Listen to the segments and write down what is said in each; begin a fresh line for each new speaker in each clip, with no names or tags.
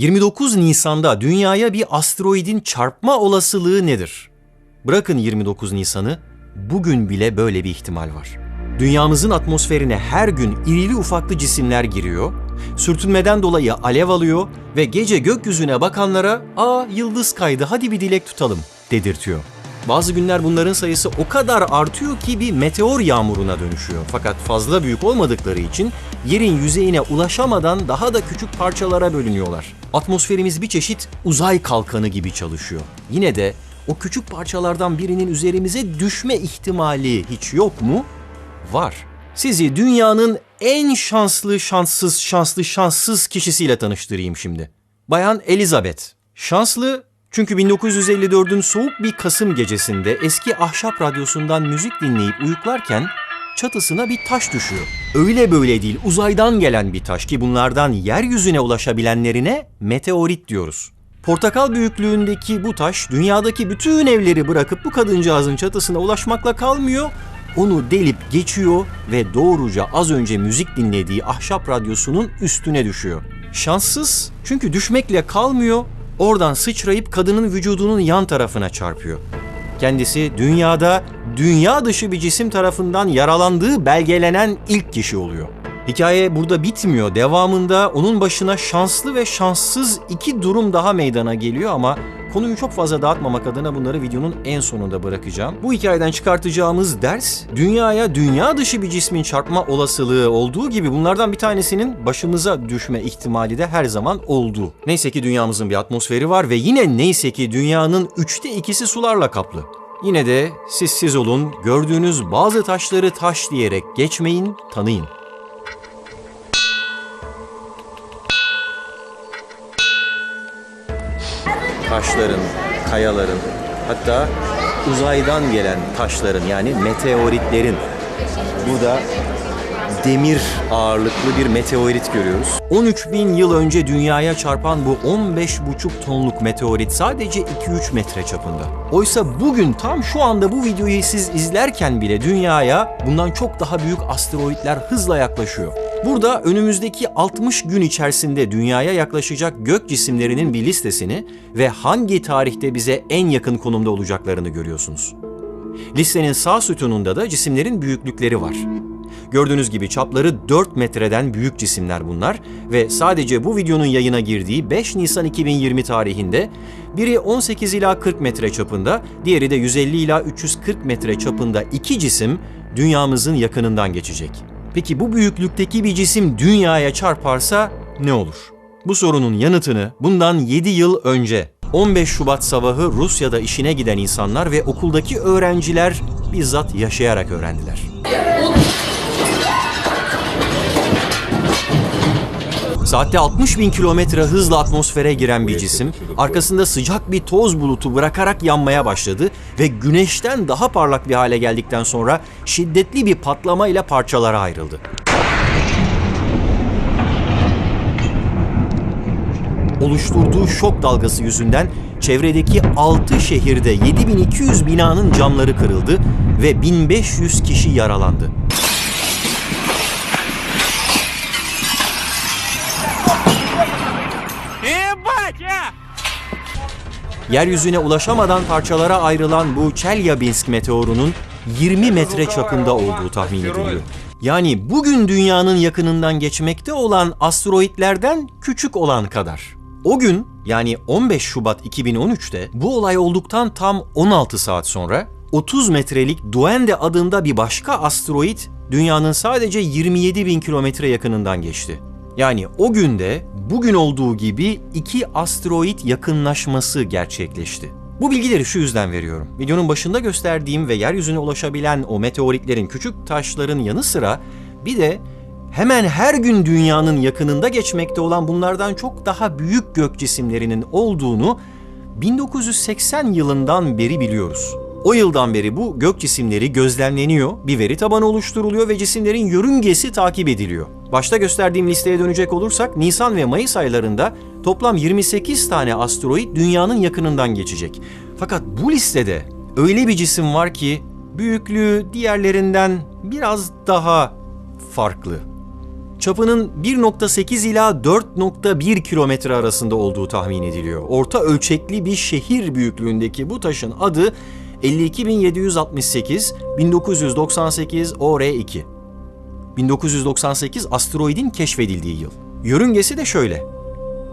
29 Nisan'da dünyaya bir asteroidin çarpma olasılığı nedir? Bırakın 29 Nisan'ı, bugün bile böyle bir ihtimal var. Dünyamızın atmosferine her gün irili ufaklı cisimler giriyor, sürtünmeden dolayı alev alıyor ve gece gökyüzüne bakanlara "Aa yıldız kaydı hadi bir dilek tutalım." dedirtiyor. Bazı günler bunların sayısı o kadar artıyor ki bir meteor yağmuruna dönüşüyor. Fakat fazla büyük olmadıkları için yerin yüzeyine ulaşamadan daha da küçük parçalara bölünüyorlar. Atmosferimiz bir çeşit uzay kalkanı gibi çalışıyor. Yine de o küçük parçalardan birinin üzerimize düşme ihtimali hiç yok mu? Var. Sizi dünyanın en şanslı, şanssız, şanslı, şanssız kişisiyle tanıştırayım şimdi. Bayan Elizabeth. Şanslı çünkü 1954'ün soğuk bir Kasım gecesinde eski ahşap radyosundan müzik dinleyip uyuklarken çatısına bir taş düşüyor. Öyle böyle değil, uzaydan gelen bir taş ki bunlardan yeryüzüne ulaşabilenlerine meteorit diyoruz. Portakal büyüklüğündeki bu taş dünyadaki bütün evleri bırakıp bu kadıncağızın çatısına ulaşmakla kalmıyor, onu delip geçiyor ve doğruca az önce müzik dinlediği ahşap radyosunun üstüne düşüyor. Şanssız çünkü düşmekle kalmıyor, oradan sıçrayıp kadının vücudunun yan tarafına çarpıyor. Kendisi dünyada dünya dışı bir cisim tarafından yaralandığı belgelenen ilk kişi oluyor. Hikaye burada bitmiyor. Devamında onun başına şanslı ve şanssız iki durum daha meydana geliyor ama konuyu çok fazla dağıtmamak adına bunları videonun en sonunda bırakacağım. Bu hikayeden çıkartacağımız ders dünyaya dünya dışı bir cismin çarpma olasılığı olduğu gibi bunlardan bir tanesinin başımıza düşme ihtimali de her zaman olduğu. Neyse ki dünyamızın bir atmosferi var ve yine neyse ki dünyanın üçte ikisi sularla kaplı. Yine de siz siz olun, gördüğünüz bazı taşları taş diyerek geçmeyin, tanıyın. Taşların, kayaların, hatta uzaydan gelen taşların yani meteoritlerin. Bu da demir ağırlıklı bir meteorit görüyoruz. 13 bin yıl önce dünyaya çarpan bu 15,5 tonluk meteorit sadece 2-3 metre çapında. Oysa bugün tam şu anda bu videoyu siz izlerken bile dünyaya bundan çok daha büyük asteroitler hızla yaklaşıyor. Burada önümüzdeki 60 gün içerisinde dünyaya yaklaşacak gök cisimlerinin bir listesini ve hangi tarihte bize en yakın konumda olacaklarını görüyorsunuz. Listenin sağ sütununda da cisimlerin büyüklükleri var. Gördüğünüz gibi çapları 4 metreden büyük cisimler bunlar ve sadece bu videonun yayına girdiği 5 Nisan 2020 tarihinde biri 18 ila 40 metre çapında, diğeri de 150 ila 340 metre çapında iki cisim dünyamızın yakınından geçecek. Peki bu büyüklükteki bir cisim dünyaya çarparsa ne olur? Bu sorunun yanıtını bundan 7 yıl önce 15 Şubat sabahı Rusya'da işine giden insanlar ve okuldaki öğrenciler bizzat yaşayarak öğrendiler. Saatte 60 bin kilometre hızla atmosfere giren bir cisim, arkasında sıcak bir toz bulutu bırakarak yanmaya başladı ve güneşten daha parlak bir hale geldikten sonra şiddetli bir patlama ile parçalara ayrıldı. Oluşturduğu şok dalgası yüzünden çevredeki 6 şehirde 7200 binanın camları kırıldı ve 1500 kişi yaralandı. Yeryüzüne ulaşamadan parçalara ayrılan bu Chelyabinsk meteorunun 20 metre çapında olduğu tahmin ediliyor. Yani bugün dünyanın yakınından geçmekte olan asteroitlerden küçük olan kadar. O gün yani 15 Şubat 2013'te bu olay olduktan tam 16 saat sonra 30 metrelik Duende adında bir başka asteroid dünyanın sadece 27 bin kilometre yakınından geçti. Yani o günde bugün olduğu gibi iki asteroid yakınlaşması gerçekleşti. Bu bilgileri şu yüzden veriyorum. Videonun başında gösterdiğim ve yeryüzüne ulaşabilen o meteoritlerin küçük taşların yanı sıra bir de hemen her gün dünyanın yakınında geçmekte olan bunlardan çok daha büyük gök cisimlerinin olduğunu 1980 yılından beri biliyoruz. O yıldan beri bu gök cisimleri gözlemleniyor, bir veri tabanı oluşturuluyor ve cisimlerin yörüngesi takip ediliyor. Başta gösterdiğim listeye dönecek olursak Nisan ve Mayıs aylarında toplam 28 tane asteroid dünyanın yakınından geçecek. Fakat bu listede öyle bir cisim var ki büyüklüğü diğerlerinden biraz daha farklı. Çapının 1.8 ila 4.1 kilometre arasında olduğu tahmin ediliyor. Orta ölçekli bir şehir büyüklüğündeki bu taşın adı 52768 1998 OR2. 1998 asteroidin keşfedildiği yıl. Yörüngesi de şöyle.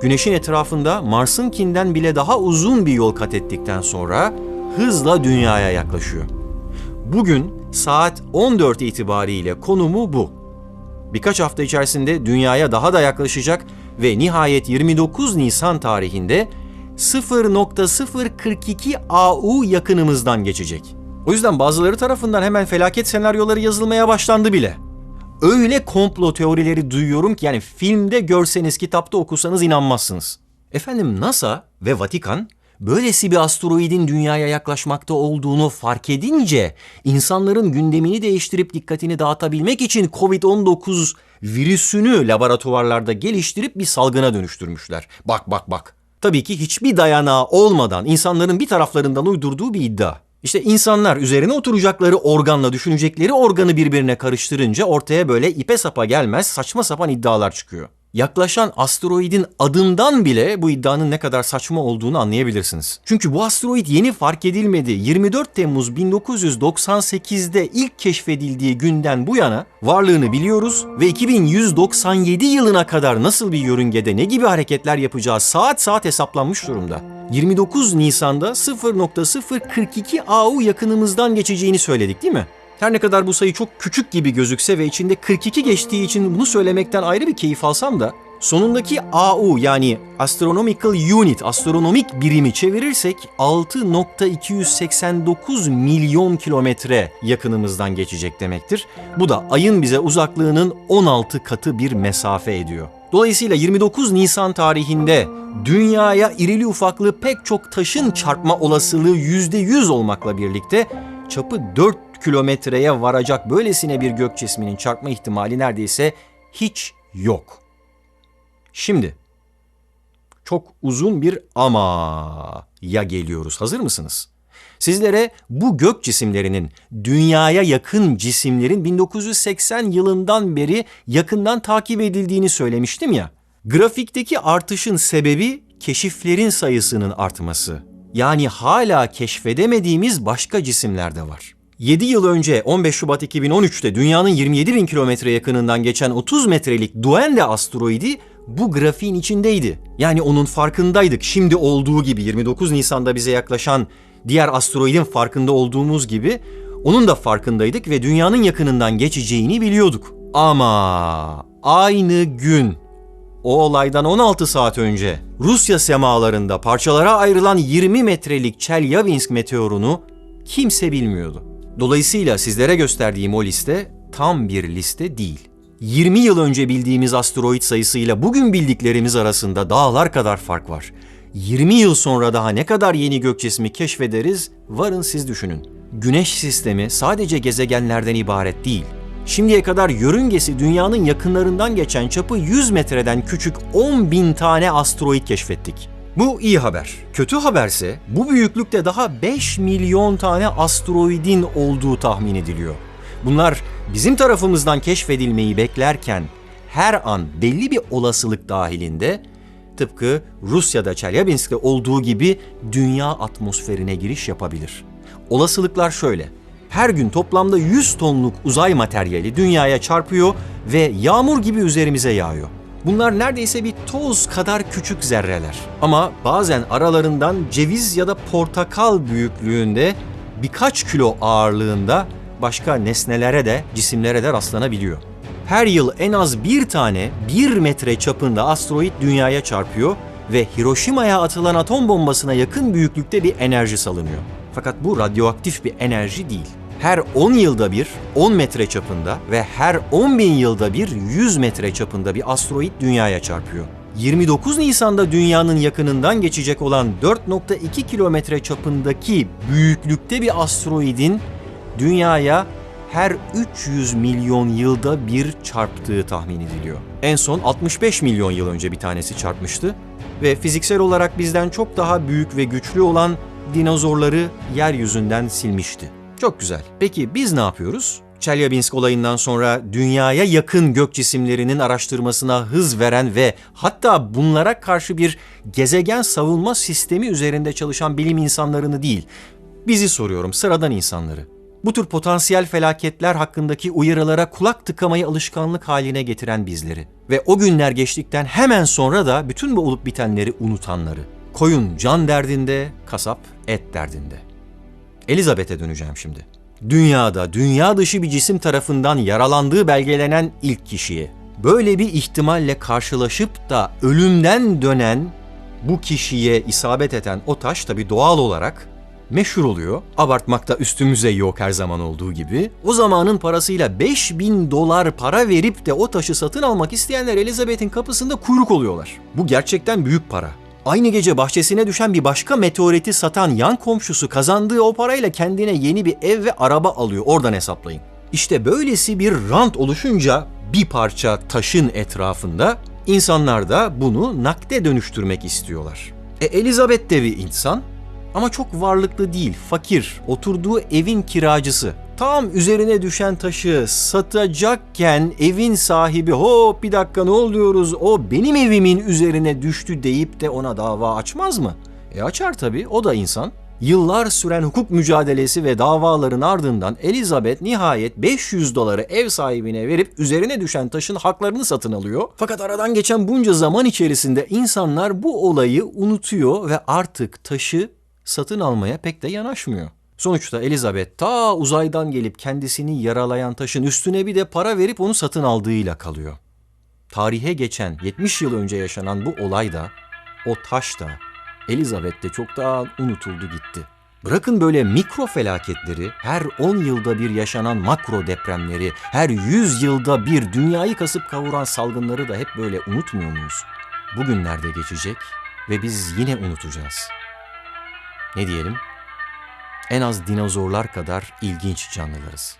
Güneşin etrafında Mars'ınkinden bile daha uzun bir yol kat ettikten sonra hızla dünyaya yaklaşıyor. Bugün saat 14 itibariyle konumu bu. Birkaç hafta içerisinde dünyaya daha da yaklaşacak ve nihayet 29 Nisan tarihinde 0.042 AU yakınımızdan geçecek. O yüzden bazıları tarafından hemen felaket senaryoları yazılmaya başlandı bile. Öyle komplo teorileri duyuyorum ki yani filmde görseniz, kitapta okusanız inanmazsınız. Efendim NASA ve Vatikan böylesi bir asteroidin dünyaya yaklaşmakta olduğunu fark edince insanların gündemini değiştirip dikkatini dağıtabilmek için COVID-19 virüsünü laboratuvarlarda geliştirip bir salgına dönüştürmüşler. Bak bak bak. Tabii ki hiçbir dayanağı olmadan insanların bir taraflarından uydurduğu bir iddia. İşte insanlar üzerine oturacakları organla düşünecekleri organı birbirine karıştırınca ortaya böyle ipe sapa gelmez saçma sapan iddialar çıkıyor. Yaklaşan asteroidin adından bile bu iddianın ne kadar saçma olduğunu anlayabilirsiniz. Çünkü bu asteroid yeni fark edilmedi. 24 Temmuz 1998'de ilk keşfedildiği günden bu yana varlığını biliyoruz ve 2197 yılına kadar nasıl bir yörüngede ne gibi hareketler yapacağı saat saat hesaplanmış durumda. 29 Nisan'da 0.042 AU yakınımızdan geçeceğini söyledik değil mi? Her ne kadar bu sayı çok küçük gibi gözükse ve içinde 42 geçtiği için bunu söylemekten ayrı bir keyif alsam da sonundaki AU yani Astronomical Unit, astronomik birimi çevirirsek 6.289 milyon kilometre yakınımızdan geçecek demektir. Bu da ayın bize uzaklığının 16 katı bir mesafe ediyor. Dolayısıyla 29 Nisan tarihinde dünyaya irili ufaklı pek çok taşın çarpma olasılığı %100 olmakla birlikte çapı 4 kilometreye varacak böylesine bir gök cisminin çarpma ihtimali neredeyse hiç yok. Şimdi çok uzun bir ama ya geliyoruz. Hazır mısınız? Sizlere bu gök cisimlerinin dünyaya yakın cisimlerin 1980 yılından beri yakından takip edildiğini söylemiştim ya. Grafikteki artışın sebebi keşiflerin sayısının artması. Yani hala keşfedemediğimiz başka cisimler de var. 7 yıl önce 15 Şubat 2013'te dünyanın 27 bin kilometre yakınından geçen 30 metrelik Duende asteroidi bu grafiğin içindeydi. Yani onun farkındaydık. Şimdi olduğu gibi 29 Nisan'da bize yaklaşan diğer asteroidin farkında olduğumuz gibi onun da farkındaydık ve dünyanın yakınından geçeceğini biliyorduk. Ama aynı gün o olaydan 16 saat önce Rusya semalarında parçalara ayrılan 20 metrelik Chelyabinsk meteorunu kimse bilmiyordu. Dolayısıyla sizlere gösterdiğim o liste tam bir liste değil. 20 yıl önce bildiğimiz asteroid sayısıyla bugün bildiklerimiz arasında dağlar kadar fark var. 20 yıl sonra daha ne kadar yeni gök cismi keşfederiz varın siz düşünün. Güneş sistemi sadece gezegenlerden ibaret değil. Şimdiye kadar yörüngesi dünyanın yakınlarından geçen çapı 100 metreden küçük 10 bin tane asteroid keşfettik. Bu iyi haber. Kötü haberse bu büyüklükte daha 5 milyon tane asteroidin olduğu tahmin ediliyor. Bunlar bizim tarafımızdan keşfedilmeyi beklerken her an belli bir olasılık dahilinde tıpkı Rusya'da Çelyabinsk'te olduğu gibi dünya atmosferine giriş yapabilir. Olasılıklar şöyle. Her gün toplamda 100 tonluk uzay materyali dünyaya çarpıyor ve yağmur gibi üzerimize yağıyor. Bunlar neredeyse bir toz kadar küçük zerreler. Ama bazen aralarından ceviz ya da portakal büyüklüğünde birkaç kilo ağırlığında başka nesnelere de cisimlere de rastlanabiliyor. Her yıl en az bir tane bir metre çapında asteroid dünyaya çarpıyor ve Hiroşima'ya atılan atom bombasına yakın büyüklükte bir enerji salınıyor. Fakat bu radyoaktif bir enerji değil. Her 10 yılda bir 10 metre çapında ve her 10 bin yılda bir 100 metre çapında bir asteroid dünyaya çarpıyor. 29 Nisan'da dünyanın yakınından geçecek olan 4.2 kilometre çapındaki büyüklükte bir asteroidin dünyaya her 300 milyon yılda bir çarptığı tahmin ediliyor. En son 65 milyon yıl önce bir tanesi çarpmıştı ve fiziksel olarak bizden çok daha büyük ve güçlü olan dinozorları yeryüzünden silmişti. Çok güzel. Peki biz ne yapıyoruz? Çelyabinsk olayından sonra dünyaya yakın gök cisimlerinin araştırmasına hız veren ve hatta bunlara karşı bir gezegen savunma sistemi üzerinde çalışan bilim insanlarını değil, bizi soruyorum sıradan insanları. Bu tür potansiyel felaketler hakkındaki uyarılara kulak tıkamayı alışkanlık haline getiren bizleri ve o günler geçtikten hemen sonra da bütün bu olup bitenleri unutanları. Koyun can derdinde, kasap et derdinde. Elizabeth'e döneceğim şimdi. Dünyada dünya dışı bir cisim tarafından yaralandığı belgelenen ilk kişiye. Böyle bir ihtimalle karşılaşıp da ölümden dönen bu kişiye isabet eden o taş tabii doğal olarak meşhur oluyor. Abartmakta üstümüze yok her zaman olduğu gibi. O zamanın parasıyla 5000 dolar para verip de o taşı satın almak isteyenler Elizabeth'in kapısında kuyruk oluyorlar. Bu gerçekten büyük para. Aynı gece bahçesine düşen bir başka meteoriti satan yan komşusu kazandığı o parayla kendine yeni bir ev ve araba alıyor. Oradan hesaplayın. İşte böylesi bir rant oluşunca bir parça taşın etrafında insanlar da bunu nakde dönüştürmek istiyorlar. E Elizabeth de bir insan ama çok varlıklı değil, fakir, oturduğu evin kiracısı. Tam üzerine düşen taşı satacakken evin sahibi hop bir dakika ne oluyoruz o benim evimin üzerine düştü deyip de ona dava açmaz mı? E açar tabii o da insan. Yıllar süren hukuk mücadelesi ve davaların ardından Elizabeth nihayet 500 doları ev sahibine verip üzerine düşen taşın haklarını satın alıyor. Fakat aradan geçen bunca zaman içerisinde insanlar bu olayı unutuyor ve artık taşı satın almaya pek de yanaşmıyor. Sonuçta Elizabeth ta uzaydan gelip kendisini yaralayan taşın üstüne bir de para verip onu satın aldığıyla kalıyor. Tarihe geçen 70 yıl önce yaşanan bu olay da o taş da Elizabeth de çoktan unutuldu gitti. Bırakın böyle mikro felaketleri, her 10 yılda bir yaşanan makro depremleri, her 100 yılda bir dünyayı kasıp kavuran salgınları da hep böyle unutmuyor muyuz? Bugünlerde geçecek ve biz yine unutacağız. Ne diyelim? En az dinozorlar kadar ilginç canlılarız.